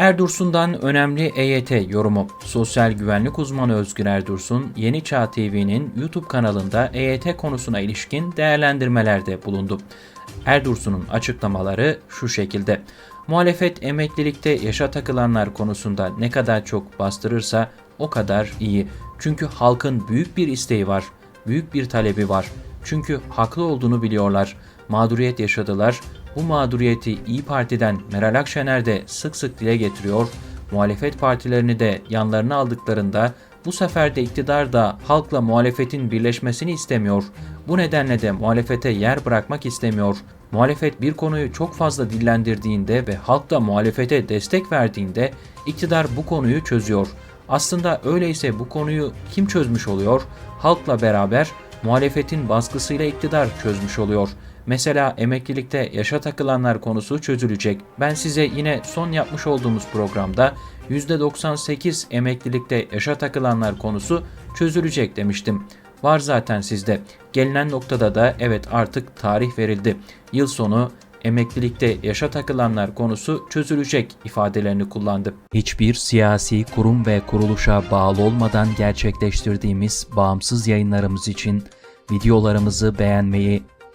Erdursun'dan önemli EYT yorumu. Sosyal güvenlik uzmanı Özgür Erdursun, Yeni Çağ TV'nin YouTube kanalında EYT konusuna ilişkin değerlendirmelerde bulundu. Erdursun'un açıklamaları şu şekilde. Muhalefet emeklilikte yaşa takılanlar konusunda ne kadar çok bastırırsa o kadar iyi. Çünkü halkın büyük bir isteği var, büyük bir talebi var. Çünkü haklı olduğunu biliyorlar. Mağduriyet yaşadılar. Bu mağduriyeti İyi Parti'den Meral Akşener de sık sık dile getiriyor. Muhalefet partilerini de yanlarına aldıklarında bu sefer de iktidar da halkla muhalefetin birleşmesini istemiyor. Bu nedenle de muhalefete yer bırakmak istemiyor. Muhalefet bir konuyu çok fazla dillendirdiğinde ve halk da muhalefete destek verdiğinde iktidar bu konuyu çözüyor. Aslında öyleyse bu konuyu kim çözmüş oluyor? Halkla beraber muhalefetin baskısıyla iktidar çözmüş oluyor. Mesela emeklilikte yaşa takılanlar konusu çözülecek. Ben size yine son yapmış olduğumuz programda %98 emeklilikte yaşa takılanlar konusu çözülecek demiştim. Var zaten sizde. Gelinen noktada da evet artık tarih verildi. Yıl sonu emeklilikte yaşa takılanlar konusu çözülecek ifadelerini kullandı. Hiçbir siyasi kurum ve kuruluşa bağlı olmadan gerçekleştirdiğimiz bağımsız yayınlarımız için videolarımızı beğenmeyi,